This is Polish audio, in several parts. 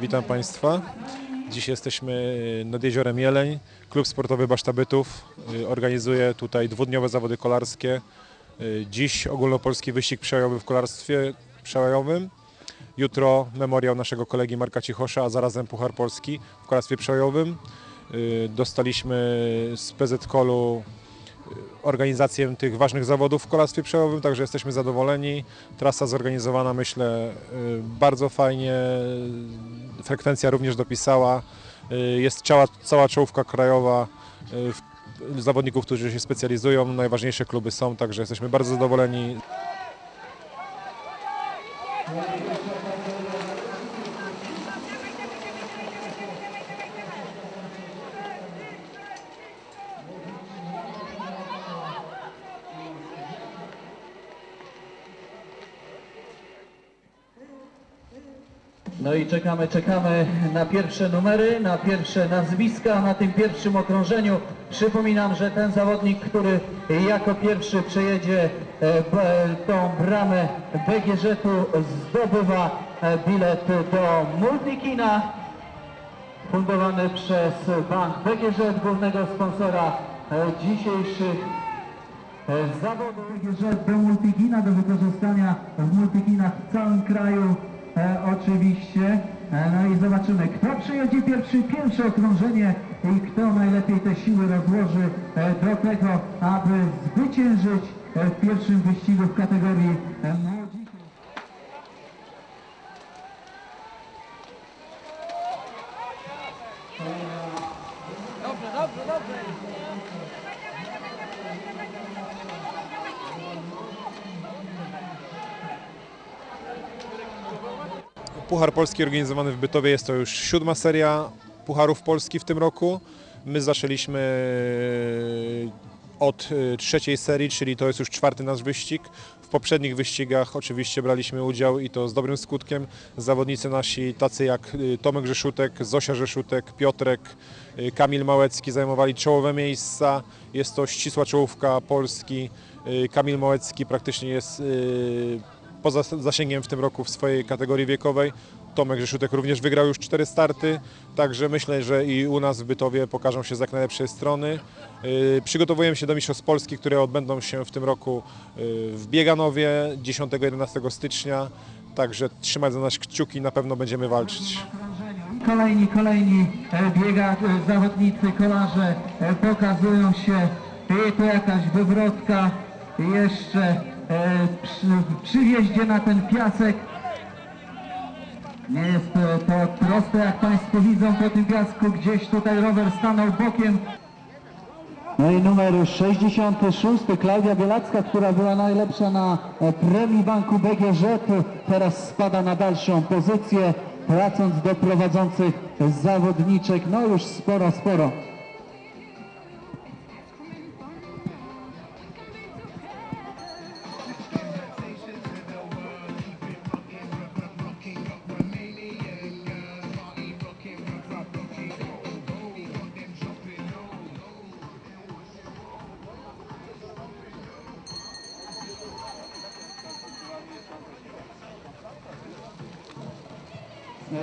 Witam Państwa. Dziś jesteśmy nad jeziorem Jeleń. Klub Sportowy Baszta Bytów y, organizuje tutaj dwudniowe zawody kolarskie. Y, Dziś ogólnopolski wyścig przełajowy w kolarstwie przełajowym. Jutro memoriał naszego kolegi Marka Cichosza, a zarazem Puchar Polski w kolarstwie przełajowym. Y, Dostaliśmy z PZKOL-u organizację tych ważnych zawodów w kolarstwie przełajowym, także jesteśmy zadowoleni. Trasa zorganizowana myślę y, bardzo fajnie, frekwencja również dopisała. Y, Jest cała, cała czołówka krajowa y, zawodników, którzy się specjalizują, najważniejsze kluby są, także jesteśmy bardzo zadowoleni. No i czekamy, czekamy na pierwsze numery, na pierwsze nazwiska na tym pierwszym okrążeniu. Przypominam, że ten zawodnik, który jako pierwszy przejedzie e, tą bramę BGŻ-u zdobywa e, bilet do Multikina fundowany przez Bank BGŻ, głównego sponsora e, dzisiejszych zawodów. że do multigina do wykorzystania w multiginach w całym kraju e, oczywiście. E, no i zobaczymy, kto przyjedzie pierwszy, pierwsze okrążenie i kto najlepiej te siły rozłoży e, do tego, aby zwyciężyć e, w pierwszym wyścigu w kategorii e, młodzików. Puchar Polski organizowany w Bytowie jest to już siódma seria Pucharów Polski w tym roku. My zaczęliśmy od y, trzeciej serii, czyli to jest już czwarty nasz wyścig. W poprzednich wyścigach oczywiście braliśmy udział i to z dobrym skutkiem. Zawodnicy nasi, tacy jak y, Tomek Rzeszutek, Zosia Rzeszutek, Piotrek, Kamil Małecki zajmowali czołowe miejsca. Jest to ścisła czołówka Polski. Kamil Małecki praktycznie jest poza zasięgiem w tym roku w swojej kategorii wiekowej. Tomek Rzeszutek również wygrał już cztery starty, także myślę, że i u nas w Bytowie pokażą się z jak najlepszej strony. Yy, Przygotowujemy się do Mistrzostw Polski, które odbędą się w tym roku yy, w Bieganowie 10-11 stycznia, także trzymać za nas kciuki, na pewno będziemy walczyć. Kolejni, kolejni e, biega, e, zawodnicy, kolarze e, pokazują się. Tu jakaś wywrotka. Jeszcze przy, przy wjeździe na ten piasek. Nie jest e, to proste, jak Państwo widzą po tym piasku. Gdzieś tutaj rower stanął bokiem. No i numer 66, Klaudia Bielacka, która była najlepsza na e, premii Banku BGŻ, teraz spada na dalszą pozycję, tracąc do prowadzących zawodniczek, no już sporo, sporo.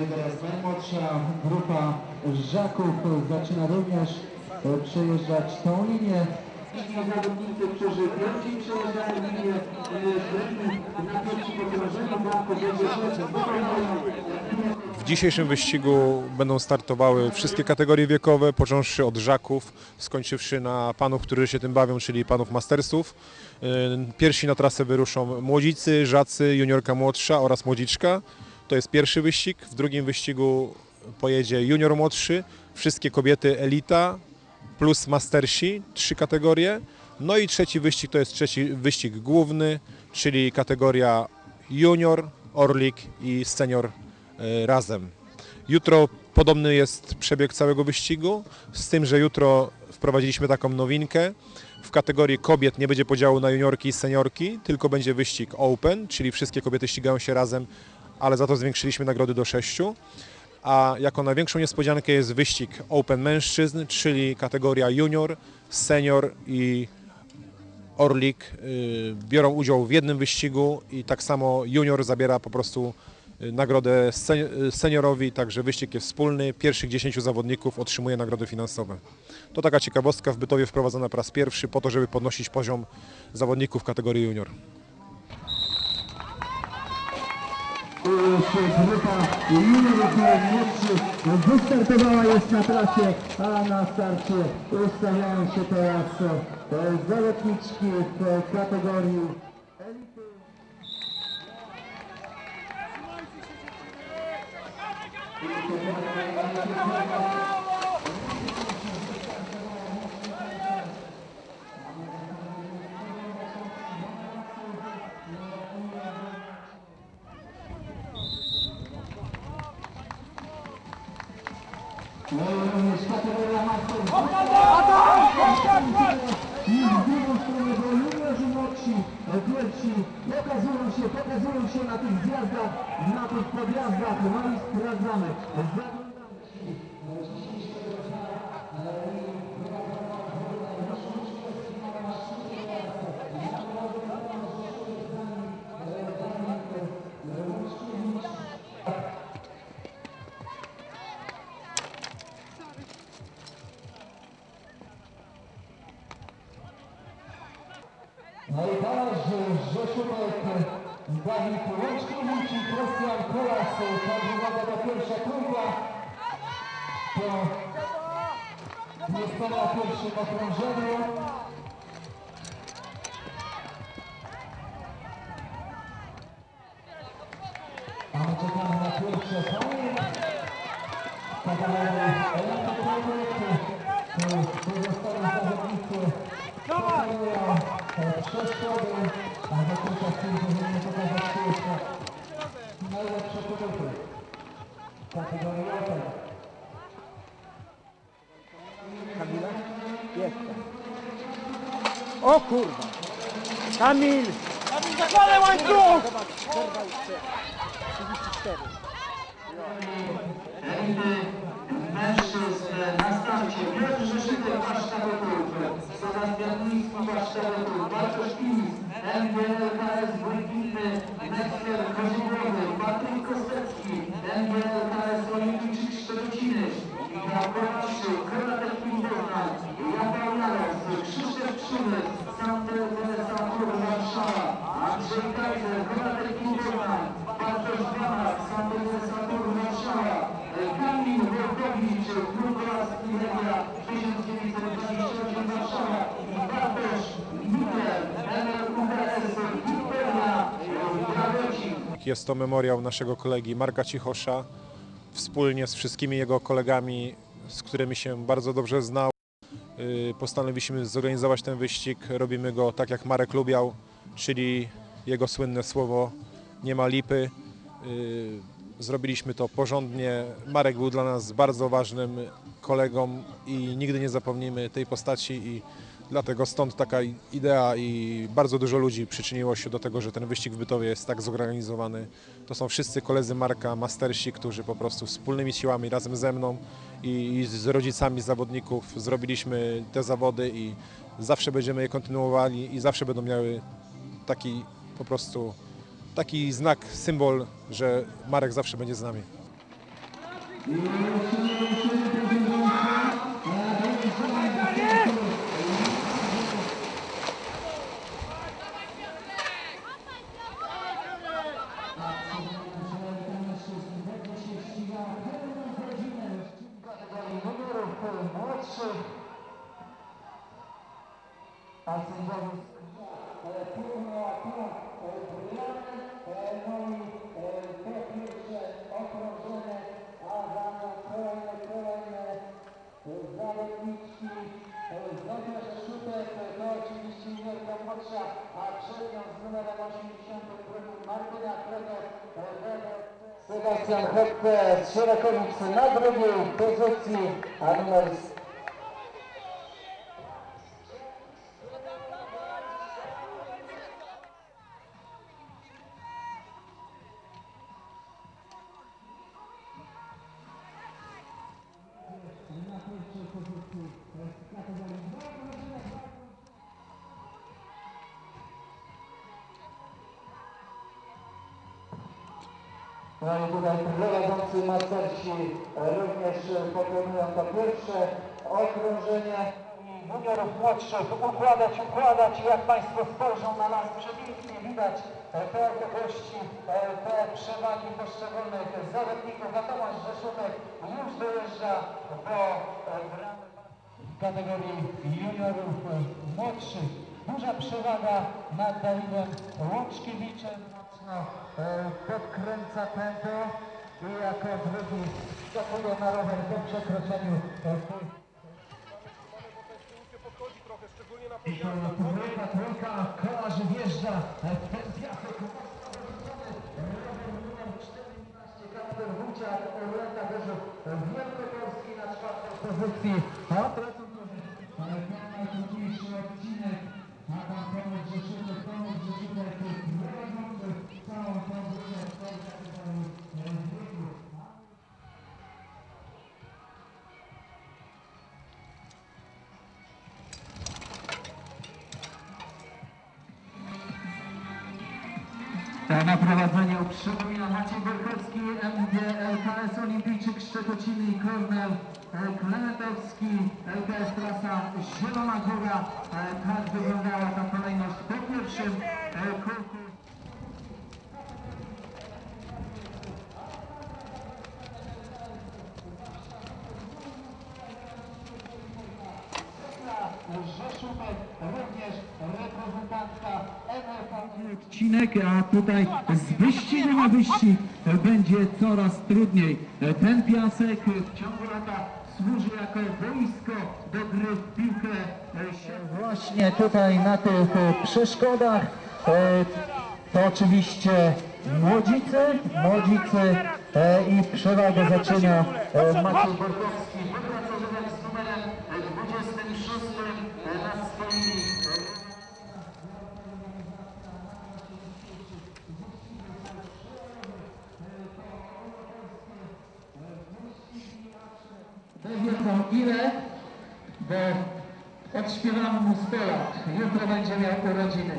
I teraz najmłodsza grupa Żaków zaczyna również e, przejeżdżać tą linię. Zawodnicy, którzy pierwsi przejeżdżają linię e, na pierwszym okrążeniu banku W dzisiejszym wyścigu będą startowały wszystkie kategorie wiekowe, począwszy od żaków, skończywszy na panów, którzy się tym bawią, czyli panów mastersów. Yy, Pierwsi na trasę wyruszą młodzicy, żacy, juniorka młodsza oraz młodziczka. To jest pierwszy wyścig. W drugim wyścigu pojedzie junior młodszy, wszystkie kobiety elita plus mastersi, trzy kategorie. No i trzeci wyścig to jest trzeci wyścig główny, czyli kategoria junior, orlik i senior e, razem. Jutro podobny jest przebieg całego wyścigu, z tym, że jutro wprowadziliśmy taką nowinkę. W kategorii kobiet nie będzie podziału na juniorki i seniorki, tylko będzie wyścig open, czyli wszystkie kobiety ścigają się razem, ale za to zwiększyliśmy nagrody do sześciu. A jako największą niespodziankę jest wyścig open mężczyzn, czyli kategoria junior, senior i Orlik y, biorą udział w jednym wyścigu i tak samo junior zabiera po prostu y, nagrodę y, seniorowi, także wyścig jest wspólny. Pierwszych 10 zawodników otrzymuje nagrody finansowe. To taka ciekawostka w Bytowie wprowadzona po raz pierwszy po to, żeby podnosić poziom zawodników kategorii junior. Już grupa juniorów młodszych wystartowała jest na trasie, a na starcie ustawiają się teraz e, zawodniczki w kategorii elity i również kategoria master. I w drugą stronę, bo juniorzy młodsi, e, pierwsi pokazują się, pokazują się na tych zjazdach, na tych podjazdach, no i sprawdzamy. Zaglądamy. pierwszym okrążeniu. A my czekamy na pierwsze panie. Tak Kawalerów Elata Kowalczyk, pozostali zawodnicy pokonują przeszkody, a dotychczas którzy nie pokazać pierwsze najlepsze produkty. Kategoria 8. Jestem. O kurwa! Kamil! Kamil, zakładaj łańcuch! Zobacz, zerwał się. 34. mężczyzn na starcie. Piotr Rzeszytek, warsztatów, Sebastian Miński, warsztatów, Bartosz Pilis, MGL KS Błękitny, Nexter Koziołowy, Patryk Kostecki, MGL KS Olimpijczyk Szczeciny, Michał Kowaczyk, Konatek Piłkowna, Rafał Jaros, Krzysztof Przymyk, Sander Teresa Tur, Warszawa, Andrzej Kajzer, Konatek Piłkowna, Bartosz Banak, Sander Teresa Tur, Warszawa, Kamil Wojtowicz, Klub Laski Legia 1928 Warszawa Bartosz Miller, MLUBS Wiktoria Grawecik. Jest to memoriał naszego kolegi Marka Cichosza. Wspólnie z wszystkimi jego kolegami, z którymi się bardzo dobrze znał, yy, postanowiliśmy zorganizować ten wyścig. Robimy go tak jak Marek lubiał, czyli jego słynne słowo nie ma lipy. Yy, Zrobiliśmy to porządnie. Marek był dla nas bardzo ważnym kolegą i nigdy nie zapomnimy tej postaci i dlatego stąd taka idea i bardzo dużo ludzi przyczyniło się do tego, że ten wyścig w Bytowie jest tak zorganizowany. To są wszyscy koledzy Marka, mastersi, którzy po prostu wspólnymi siłami razem ze mną i, z rodzicami zawodników zrobiliśmy te zawody i zawsze będziemy je kontynuowali i zawsze będą miały taki po prostu taki znak, symbol, że Marek zawsze będzie z nami. kategorii juniorów e, młodszych, a sędziowym e, Puma, Puma, Briany, no i e, to pierwsze okrążenie, a za mną kolejne, kolejne e, zawodniczki, e, Zofia Szutek, to oczywiście juniorka młodsza, a przed nią z numerem 82 Martyna Kreger, Sebastian Heppe z Sierakowic na drugiej pozycji, a numer No i tutaj prowadzący macersi również pokonują to pierwsze okrążenie juniorów młodszych układać, układać i jak Państwo spojrzą na nas przepięknie widać e, te e, te przewagi poszczególnych zawodników, a Tomasz Rzeszutek już dojeżdża do e, w kategorii juniorów e, młodszych. Duża przewaga nad Dawidem Łączkiewiczem. Mocno e, podkręca tempo i jako drugi skakuje na rower po przekroczeniu e, Trójka, trójka, kolarzy wjeżdża w ten piasek. Rower numer 14, Kasper Wójciak, Orlęta Gorzów, Wielkopolski na czwartej pozycji. A teraz najtrudniejszy odcinek. Adam Tomek Rzeszutek, Tomek Rzeszutek, prowadzący całą tą wieku. Na prowadzeniu przypomina Maciej Borkowski, MD LKS Olimpijczyk Szczekociny i Kornel e, Klementowski, LKS Trasa Zielona Góra. E, Tak wyglądała ta kolejność po pierwszym e, kółku. Rzeszówek, również reprezentantka. Odcinek, a tutaj z wyścigu na wyścig będzie coraz trudniej. Ten piasek w ciągu lata służy jako boisko do gry w piłkę. Właśnie tutaj na tych przeszkodach e, to oczywiście młodzicy, młodzicy e, i przewagę zaczyna e, Maciej Borkowski. Wypracowywać z numerem 26 na swoimi wiedzą ile, bo odśpiewamy mu 100 lat. Jutro będzie miał urodziny.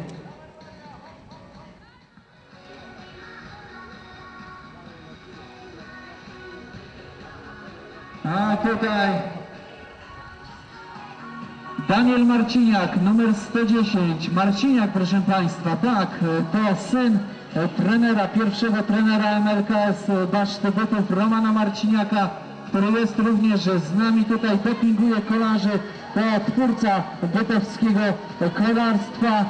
A tutaj Daniel Marciniak, numer 110. Marciniak, proszę Państwa, tak, to syn e, trenera, pierwszego trenera MLKS Baszty Bytów, Romana Marciniaka, który jest również z nami tutaj, dopinguje kolarzy, to twórca bytowskiego kolarstwa.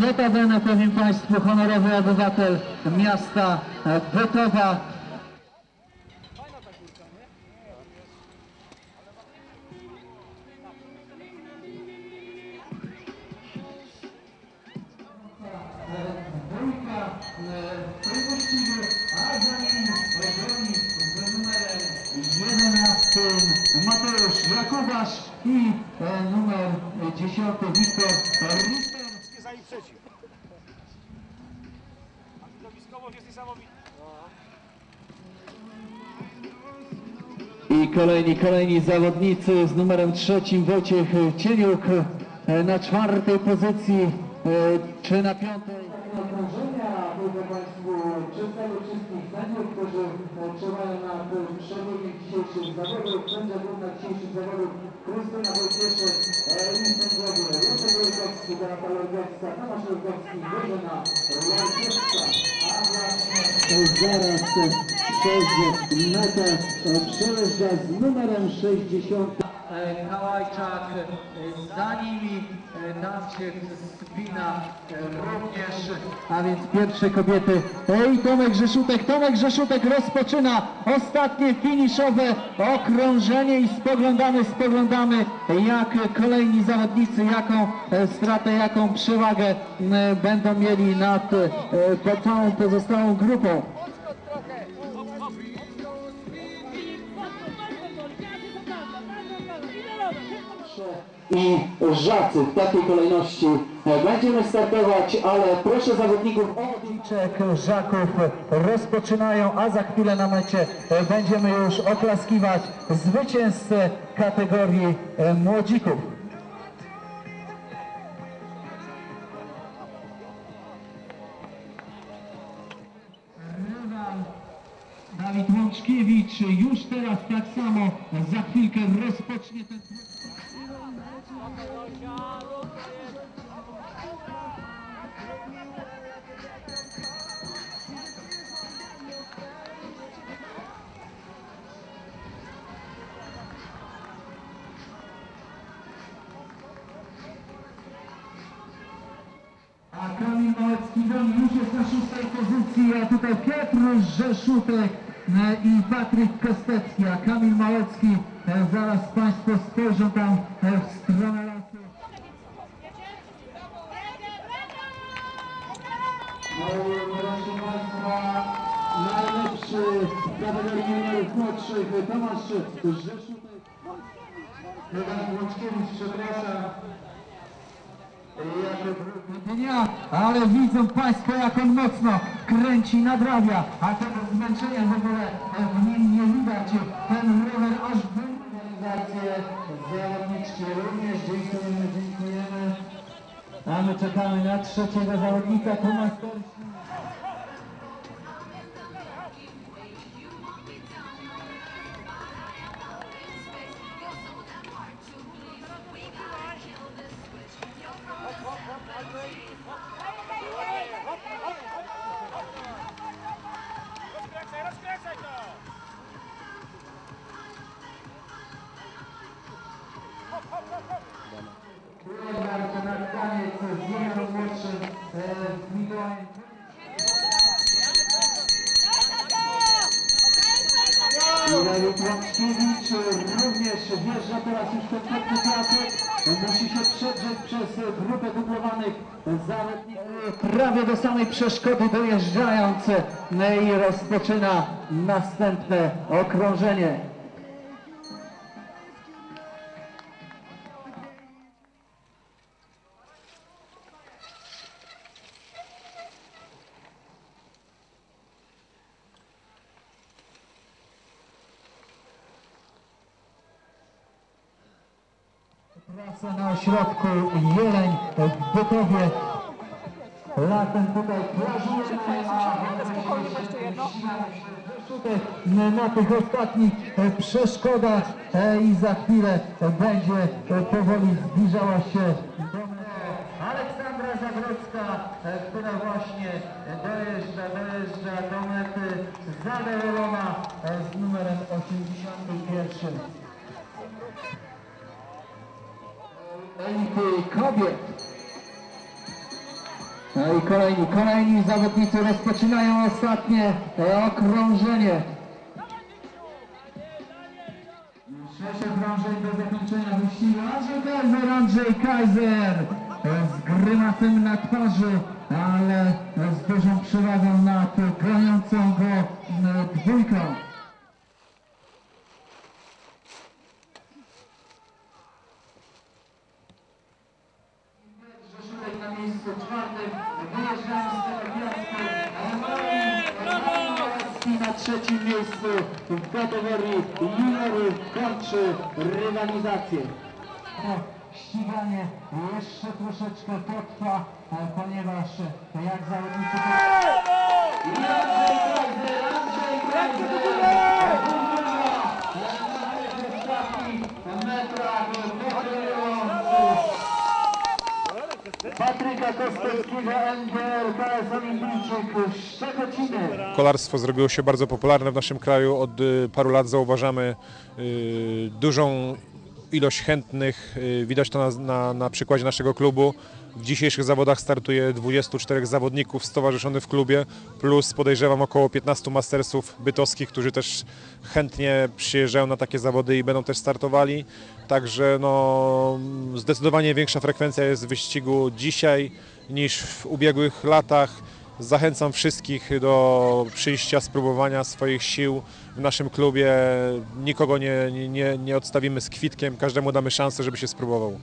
Notabene, powiem Państwu, honorowy obywatel miasta Bytowa. I kolejni, kolejni zawodnicy z numerem trzecim Wojciech Cieniuk e, na czwartej pozycji e, czy na piątej. Okrążenia, Państwu, przedstawię wszystkich sędziów, którzy e, czuwają nad przebiegiem dzisiejszych zawodów. Sędzia główna dzisiejszych zawodów Krystyna Wojcieszek e, i sędziowie Leszek Lorkowski, Donata Lorkowska, Tomasz Lorkowski, Bożena Lorkowska. A właśnie zaraz przez metę e, przejeżdża z numerem 60. Kałajczak e, za nimi, e, tam się spina e, również, a więc pierwsze kobiety. Ej, Tomek Rzeszutek, Tomek Rzeszutek rozpoczyna ostatnie finiszowe okrążenie i spoglądamy, spoglądamy jak kolejni zawodnicy, jaką e, stratę, jaką przewagę będą mieli nad e, całą pozostałą grupą. I Żacy w takiej kolejności będziemy startować, ale proszę zawodników o Liczek Żaków rozpoczynają, a za chwilę na mecie będziemy już oklaskiwać zwycięzcę kategorii e, młodzików. Rywal Łączkiewicz już teraz tak samo za chwilkę rozpocznie ten A Kamil Małecki już jest na szóstej pozycji, a tutaj Piotr Rzeszutek e, i Patryk Kostecki, a Kamil Małecki, zaraz Państwo spojrzą tam e, w stronę lasu. No proszę Państwa, najlepszy kategorii młodszych Tomasz Rzeszutek. Łączkiewicz, przepraszam. Ale widzą Państwo jak on mocno kręci, nadrabia, a tego zmęczenia w ogóle w nim nie widać. Ten rower organizację zawodniczki również dziękujemy, dziękujemy. A my czekamy na trzeciego zawodnika, Tomasz Torsi. Wjeżdża teraz już ten petny piasek. Musi się przedrzeć przez grupę dublowanych zawodników. Prawie do samej przeszkody dojeżdżając no i rozpoczyna następne okrążenie. Praca na ośrodku Jeleń w Bytowie. Latem tutaj plażujemy, a na tych ostatnich e, przeszkodach e, i za chwilę będzie e, powoli zbliżała się do. Aleksandra Zagrodzka, która właśnie dojeżdża, dojeżdża do mety zadowolona z numerem 81 elity kobiet. No i kolejni, kolejni zawodnicy rozpoczynają ostatnie okrążenie. Sześć okrążeń do zakończenia wyścigu. Kaiser, Andrzej Kaiser z grymasem na twarzy, ale z dużą przewagą nad goniącą go dwójką. Rzeszulek na miejscu czwartym, wyjeżdżają z tego piasku, Malowski na trzecim miejscu w kategorii juniorów kończy rywalizację. To ściganie jeszcze troszeczkę potrwa, e, ponieważ e, jak zawodnicy... Andrzej Andrzej metrach Patryka. Kolarstwo zrobiło się bardzo popularne w naszym kraju. Od y, paru lat zauważamy y, dużą ilość chętnych. Y, Widać to na, na, na przykładzie naszego klubu. W dzisiejszych zawodach startuje 24 zawodników stowarzyszonych w klubie, plus podejrzewam około 15 mastersów bytowskich, którzy też chętnie przyjeżdżają na takie zawody i będą też startowali. Także no, zdecydowanie większa frekwencja jest w wyścigu dzisiaj niż w ubiegłych latach. Zachęcam wszystkich do przyjścia, spróbowania swoich sił w naszym klubie. Nikogo nie, nie, nie odstawimy z kwitkiem, każdemu damy szansę, żeby się spróbował.